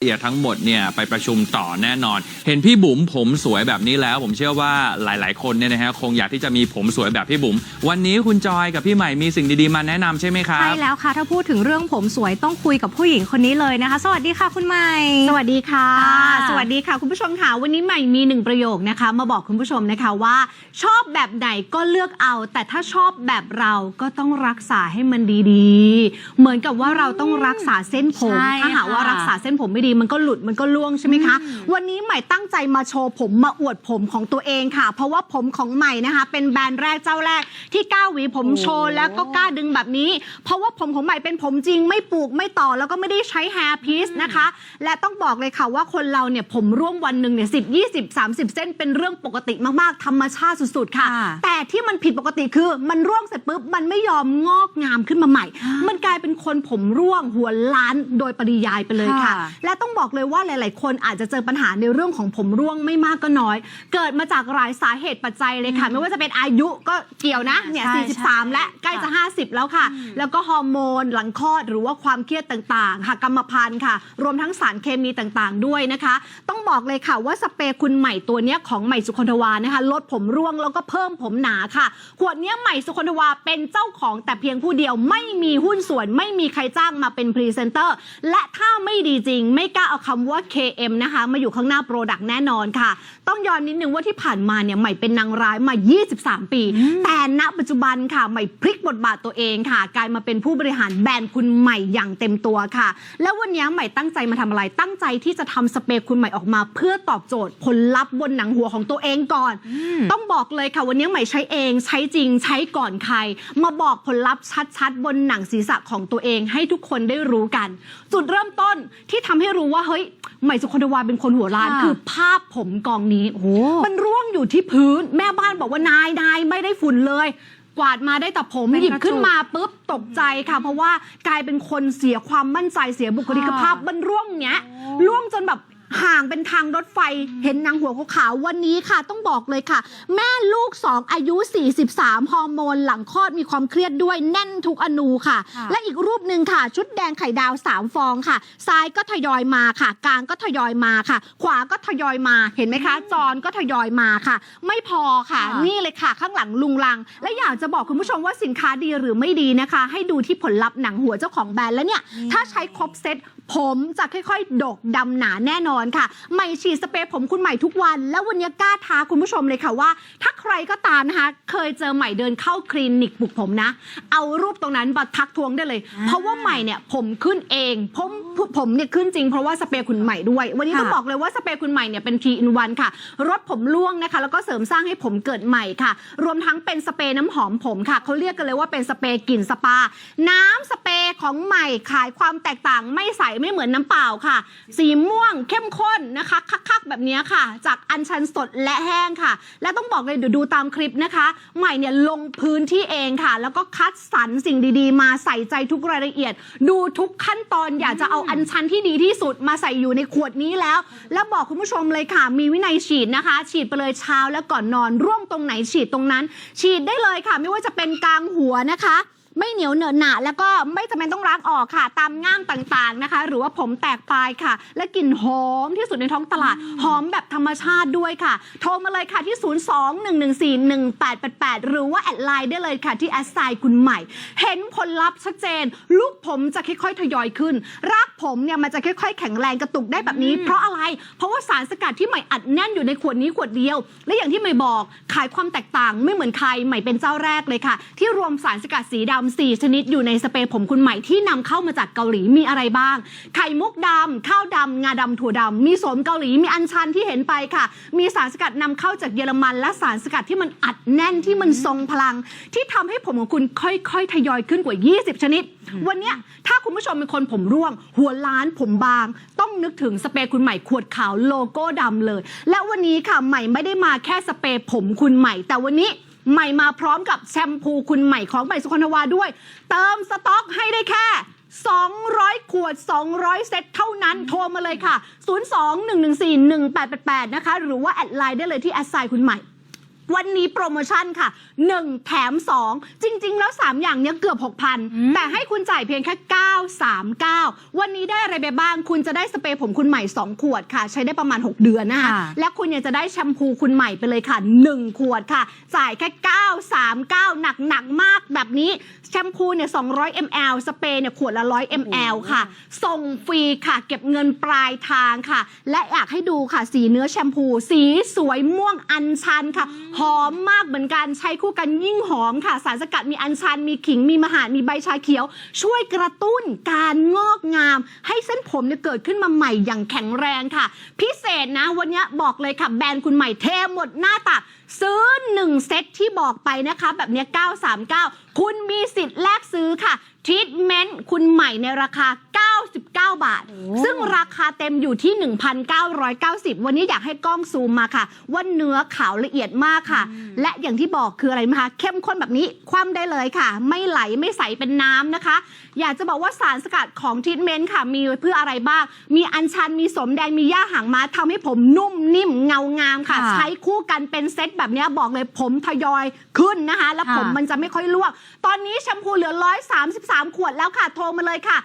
ละเอียดทั้งหมดเนี่ยไปประชุมต่อแน่นอน เห็นพี่บุ๋มผมสวยแบบนี้แล้ว ผมเชื่อว่าหลาย ๆ คนเนี่ยนะฮะคงอยากที่จะมีผมสวยแบบพี่บุ๋มวันนี้คุณจอยกับพี่ใหม่มีสิ่งดี ๆ มาแนะนำใช่ไหมครัใช่บแล้วค่ะ ถ้าพูดถึงเรื่องผมสวยต้องคุยกับผู้หญิงคนนี้เลยนะคะ สวัสดีค่ะคุณใหม่ สวัสดีค่ะค่ะ สวัสดีค่ะ คุณผู้ชมค่ะวันนี้ใหม่มีหนึ่งประโยคนะคะ มาบอกคุณผู้ชมนะคะว่า ชอบแบบไหนก็เลือกเอา แต่ถ้าชอบแบบเราก็ต้องรักษาให้มันดี ๆ เหมือนกับว่าเราต้องรักษาเส้นผม ใช่ถ้าหากว่าค่ะ รักษาเส้นผมไม่ดีมันก็หลุดมันก็ล่วงใช่ไหมคะ วันนี้ใหม่ตั้งใจมาโชว์ผมมาอวดผมของตัวเองค่ะ เพราะว่าผมของใหม่นะคะ เป็นแบรนด์แรกเจ้าแรกที่กล้าหวีผมโชว์แล้วก็กล้าดึงแบบนี้ เพราะว่าผมของใหม่เป็นผมจริงไม่ปลูกไม่ต่อแล้วก็ไม่ได้ใช้แฮร์พีซนะคะ และต้องบอกเลยค่ะว่าคนเราเนี่ยผมร่วงวันหนึ่งเนี่ยสิบยี่สิบสามสิบเส้นเป็นเรื่องปกติมากๆ ธรรมชาติสุดๆค่ะค่ะแต่ที่มันผิดปกติคือมันร่วงเสร็จปุ๊บมันไม่ยอมงอกงามขึ้นมาใหม่ มันกลายเป็นคนผมร่วงหัวล้านโดยปริยายไปเลยค่ะค่ะและต้องบอกเลยว่าหลาย ๆ คนอาจจะเจอปัญหาในเรื่องของผมร่วงไม่มากก็น้อย เกิดมาจากหลายสาเหตุปัจจัยเลยค่ะ ไม่ว่าจะเป็นอายุก็เกี่ยวนะเนี่ยใช่ใช่43 และใกล้จะ 50 แล้วค่ะ แล้วก็ฮอร์โมน หลังคลอดหรือว่าความเครียดต่างๆ ค่ะกรรมพันธุ์ค่ะ รวมทั้งสารเคมีต่างๆ ด้วยนะคะ ต้องบอกเลยค่ะว่าสเปรย์คุณใหม่ตัวเนี้ยของใหม่สุคนทวานะคะ ลดผมร่วงแล้วก็เพิ่มผมหนาค่ะ ขวดเนี้ยใหม่สุคนทวาเป็นเจ้าของแต่เพียงผู้เดียวไม่มีหุ้นส่วนไม่มีใครจ้างมาเป็นพรีเซนเตอร์และถ้าไม่ดีจริง ไม่กล้าเอาคำว่า KM นะคะมาอยู่ข้างหน้าโปรดักต์แน่นอนค่ะ ต้องย้อนนิดนึงว่าที่ผ่านมาเนี่ยใหม่เป็นนางร้ายมา 23 ปี แต่ณปัจจุบันค่ะใหม่พลิกบทบาทตัวเองค่ะ กลายมาเป็นผู้บริหารแบรนด์คุณใหม่อย่างเต็มตัวค่ะ แล้ววันนี้ใหม่ตั้งใจมาทำอะไร ตั้งใจที่จะทำสเปรย์คุณใหม่ออกมา เพื่อตอบโจทย์ผลลัพธ์บนหนังหัวของตัวเองก่อน ต้องบอกเลยค่ะ วันนี้ใหม่ใช้เองใช้จริงใช้ก่อนใคร มาบอกผลลัพธ์ชัดๆ บนหนังศีรษะของตัวเอง ให้ทุกคนได้รู้กัน จุดเริ่มต้นที่ทำให้รู้ว่าเฮ้ยใหม่สุคนทวาเป็นคนหัวล้านค่ะคือภาพผมกองนี้โอ้โหมันร่วงอยู่ที่พื้น แม่บ้านบอกว่านายนายไม่ได้ฝุ่นเลย กวาดมาได้แต่ผมเป็นหยิบกระจุกขึ้นมาปุ๊บตกใจค่ะ เพราะว่ากลายเป็นคนเสียความมั่นใจเสียบุคลิกภาพค่ะมันร่วงเนี้ยร่วงจนแบบห่าง เป็นทางรถไฟเห็นนางหัวขาวๆวันนี้ค่ะ ต้องบอกเลยค่ะ แม่ลูก 2 อายุ 43 ฮอร์โมน หลังคลอดมีความเครียดด้วยแน่นทุกอนูค่ะค่ะ และอีกรูปหนึ่งค่ะ ชุดแดงไข่ดาว 3 ฟองค่ะ ซ้ายก็ทยอยมาค่ะ กลางก็ทยอยมาค่ะ ขวาก็ทยอยมาเห็นไหมคะ จอนก็ทยอยมาค่ะ ไม่พอค่ะค่ะ นี่เลยค่ะ ข้างหลังลุงลัง และอยากจะบอกคุณผู้ชมว่าสินค้าดีหรือไม่ดีนะคะ ให้ดูที่ผลลัพธ์หนังหัวเจ้าของแบรนด์แล้วเนี่ยถ้าใช้ครบเซต ผมจะค่อยๆ ดกดำหนาแน่นอนค่ะ ใหม่ฉีดสเปรย์ผมคุณใหม่ทุกวัน แล้ววันนี้กล้าท้าคุณผู้ชมเลยค่ะว่า ถ้าใครก็ตามนะคะ เคยเจอใหม่เดินเข้าคลินิกปลุกผมนะ เอารูปตรงนั้นมาทักทวงได้เลยอ่าเพราะว่าใหม่เนี่ยผมขึ้นเอง ผมผมเนี่ยขึ้นจริงเพราะว่าสเปรย์คุณใหม่ด้วย วันนี้ค่ะต้องบอกเลยว่าสเปรย์คุณใหม่เนี่ยเป็น3 in 1ค่ะลดผมร่วงนะคะ แล้วก็เสริมสร้างให้ผมเกิดใหม่ค่ะ รวมทั้งเป็นสเปรย์น้ำหอมผมค่ะเขาเรียกกันเลยว่าเป็นสเปรย์กลิ่นสปา น้ำสเปรย์ ของใหม่ขายความแตกต่างไม่ใสไม่เหมือนน้ำเปล่าค่ะ สีม่วงเข้มข้นนะคะคักๆแบบนี้ค่ะ จากอัญชันสดและแห้งค่ะ และต้องบอกเลยเดี๋ยวดูตามคลิปนะคะ ใหม่เนี่ยลงพื้นที่เองค่ะ แล้วก็คัดสรรสิ่งดีๆ มาใส่ใจทุกรายละเอียด ดูทุกขั้นตอนอยากจะเอาอัญชันที่ดีที่สุดมาใส่อยู่ในขวดนี้แล้ว แล้วบอกคุณผู้ชมเลยค่ะ มีวินัยฉีดนะคะ ฉีดไปเลยเช้าแล้วก่อนนอนร่วงตรงไหนฉีดตรงนั้น ฉีดได้เลยค่ะ ไม่ว่าจะเป็นกลางหัวนะคะ ไม่เหนียวเหนอะหนะแล้วก็ไม่จำเป็นต้องล้างออกค่ะ ตามง่ามต่างๆนะคะ หรือว่าผมแตกปลายค่ะ และกลิ่นหอมที่สุดในท้องตลาด หอมแบบธรรมชาติด้วยค่ะ โทรมาเลยค่ะที่ 02-114-1888 หรือว่าแอดไลน์ได้เลยค่ะที่แอดไซน์คุณใหม่ เห็นผลลัพธ์ชัดเจน ลูกผมจะค่อยๆทยอยขึ้น รากผมเนี่ยมันจะค่อยๆ แข็งแรงกระตุกได้แบบนี้ เพราะอะไร เพราะว่าสารสกัดที่ใหม่อัดแน่นอยู่ในขวดนี้ขวดเดียว และอย่างที่ใหม่บอกขายความแตกต่างไม่เหมือนใครใหม่เป็นเจ้าแรกเลยค่ะ ที่รวมสารสกัดสีดำ4 ชนิดอยู่ในสเปรย์ผมคุณใหม่ที่นำเข้ามาจากเกาหลีมีอะไรบ้าง ไข่มุกดำข้าวดำงาดำถั่วดำมีโสมเกาหลีมีอัญชันที่เห็นไปค่ะ มีสารสกัดนำเข้าจากเยอรมัน และสารสกัดที่มันอัดแน่นที่มันทรงพลัง ที่ทำให้ผมของคุณค่อยๆ ทยอยขึ้นกว่า 20 ชนิด วันเนี้ยถ้าคุณผู้ชมเป็นคนผมร่วง หัวล้านผมบาง ต้องนึกถึงสเปรย์คุณใหม่ขวดขาวโลโก้ดำเลย และวันนี้ค่ะใหม่ไม่ได้มาแค่สเปรย์ผมคุณใหม่ แต่วันนี้ ใหม่มาพร้อมกับแชมพูคุณใหม่ของใหม่สุคนวาด้วย เติมสต็อกให้ได้แค่ 200 ขวด 200 เซตเท่านั้นโทรมาเลยค่ะ 02-114-1888 นะคะ หรือว่าแอดไลน์ได้เลยที่แอดไซน์คุณใหม่ วันนี้โปรโมชั่นค่ะ 1 แถม 2 จริง ๆ แล้ว 3 อย่างเนี้ยเกือบ 6,000 แต่ให้คุณจ่ายเพียงแค่ 939 วันนี้ได้อะไรไปบ้าง คุณจะได้สเปรย์ผมคุณใหม่ 2 ขวดค่ะ ใช้ได้ประมาณ 6 เดือนนะคะค่ะและคุณยังจะได้แชมพูคุณใหม่ไปเลยค่ะ 1 ขวดค่ะ จ่ายแค่ 939 หนักหนักๆมากแบบนี้แชมพูเนี่ย200 ml สเปรย์เนี่ยขวดละ 100 ml ค่ะ ส่งฟรีค่ะ เก็บเงินปลายทางค่ะ และอยากให้ดูค่ะสีเนื้อแชมพู สีสวยม่วงอัญชันค่ะหอมมากเหมือนกันใช้คู่กันยิ่งหอมค่ะ สารสกัดมีอัญชัน มีขิงมีมหาดมีใบชาเขียว ช่วยกระตุ้นการงอกงาม ให้เส้นผมเนี่ยเกิดขึ้นมาใหม่อย่างแข็งแรงค่ะ พิเศษนะวันนี้บอกเลยค่ะแบรนด์คุณใหม่เทหมดหน้าตักซื้อ 1 เซตที่บอกไปนะคะ แบบเนี้ย939 คุณมีสิทธิ์แลกซื้อค่ะทรีทเมนต์คุณใหม่ในราคา 99 บาท ซึ่งราคาเต็มอยู่ที่ 1,990 วันนี้อยากให้กล้องซูมมาค่ะ ว่าเนื้อขาวละเอียดมากค่ะ และอย่างที่บอกคืออะไรไหมคะเข้มข้นแบบนี้คว่ำได้เลยค่ะ ไม่ไหลไม่ใสเป็นน้ำนะคะ อยากจะบอกว่าสารสกัดของทรีทเมนต์ค่ะ มีไว้เพื่ออะไรบ้าง มีอัญชันมีสมแดงมีย่าหางม้าทำให้ผมนุ่มนิ่มเงางามค่ะค่ะใช้คู่กันเป็นเซตแบบเนี้ยบอกเลยผมทยอยขึ้นนะคะ แล้วค่ะผมมันจะไม่ค่อยลวก ตอนนี้แชมพูเหลือ 133 ขวดแล้วค่ะโทรมาเลยค่ะ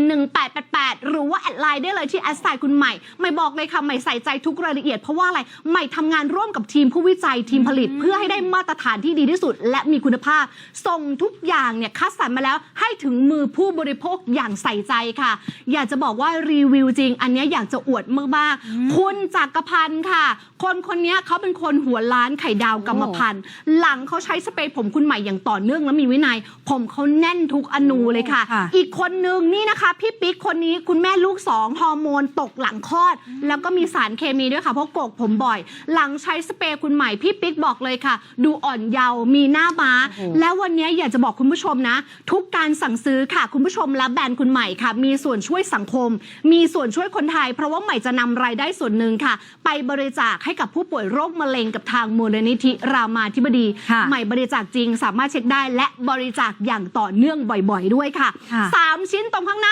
02-114-1888หรือว่าแอดไลน์ได้เลยที่แอดไซน์คุณใหม่ ไม่บอกเลยค่ะใหม่ใส่ใจทุกรายละเอียดเพราะว่าอะไรใหม่ทำงานร่วมกับทีมผู้วิจัยทีมผลิต เพื่อให้ได้มาตรฐานที่ดีที่สุด และมีคุณภาพ ส่งทุกอย่างเนี่ยคัดสรรมาแล้วให้ถึงมือผู้บริโภคอย่างใส่ใจค่ะ อยากจะบอกว่ารีวิวจริง อันเนี้ยอยากจะอวดมากๆคุณจักรพันธ์ค่ะ คนคนเนี้ยเขาเป็นคนหัวล้านไข่ดาวกรรมพันธ์หลังเขาใช้สเปรย์ผมคุณใหม่อย่างต่อเนื่องและมีวินัย ผมเขาแน่นทุกอนูเลยค่ะค่ะอีกคนนึงนี่นะคะพี่ปิ๊กคนนี้คุณแม่ลูกสองฮอร์โมนตกหลังคลอด แล้วก็มีสารเคมีด้วยค่ะ เพราะโกกผมบ่อย หลังใช้สเปรย์คุณใหม่ พี่ปิ๊กบอกเลยค่ะ ดูอ่อนเยาว์มีหน้าม้าโอ้โหแล้ววันนี้อยากจะบอกคุณผู้ชมนะ ทุกการสั่งซื้อค่ะคุณผู้ชมและแบรนด์คุณใหม่ค่ะ มีส่วนช่วยสังคม มีส่วนช่วยคนไทย เพราะว่าใหม่จะนำรายได้ส่วนหนึ่งค่ะ ไปบริจาคให้กับผู้ป่วยโรคมะเร็งกับทางมูลนิธิรามาธิบดีค่ะใหม่บริจาคจริงสามารถเช็คได้ และบริจาคอย่างต่อเนื่องบ่อย ๆ ด้วยค่ะค่ะสามชิ้นตรงข้างหน้า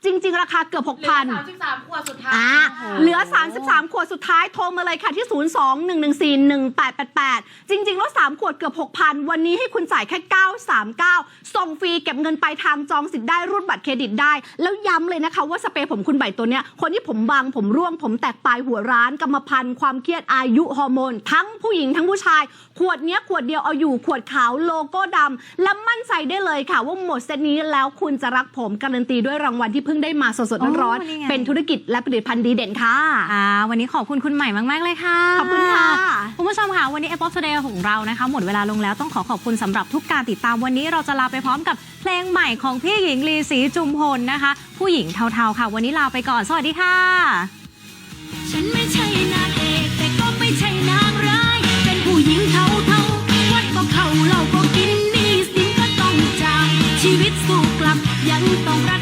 จริง ๆ ราคาเกือบเหลือ6,000สามสิบสามขวดสุดท้ายอ่าเหลือ 33 ขวดสุดท้ายโทรมาเลยค่ะที่ 02-114-1888 จริง ๆ แล้ว 3 ขวดเกือบ 6,000 วันนี้ให้คุณจ่ายแค่ 939 ส่งฟรีเก็บเงินปลายทางจองสิทธิ์ได้รูดบัตรเครดิตได้ แล้วย้ำเลยนะคะว่าสเปรย์ผมคุณใบตัวเนี้ย คนที่ผมบางผมร่วง ผมแตกปลายหัวร้านกรรมพันธุ์ความเครียดอายุฮอร์โมน ทั้งผู้หญิงทั้งผู้ชาย ขวดเนี้ยขวดเดียวเอาอยู่ขวดขาวโลโก้ดำและมั่นใจได้เลยค่ะว่าหมดเซตนี้แล้วคุณจะรักผมการันตีด้วยรางวัลที่เพิ่งได้มาสดๆร้อนโอ้นี่ไง ๆเป็นธุรกิจและผลิตภัณฑ์ดีเด่นค่ะ อ่าวันนี้ขอบคุณคุณใหม่มาก ๆ เลยค่ะ ขอบคุณค่ะ คุณผู้ชมค่ะ วันนี้ a p p l e Today ของเรานะคะ หมดเวลาลงแล้วต้องขอขอบคุณสำหรับทุกการติดตามวันนี้เราจะลาไปพร้อมกับเพลงใหม่ของพี่หญิงลีศรีจุมพลนะคะ ผู้หญิงเทาๆค่ะ วันนี้ลาไปก่อน สวัสดีค่ะ ฉันไม่ใช่นางเอกแต่ก็ไม่ใช่นางร้าย เป็นผู้หญิงเท่าเท่าๆวัดก็เข้าเราก็กินหนี่สินก็ต้องจ่ายชีวิตสู้กลับยังต้องรักษาใจไม่ใช่นางเอก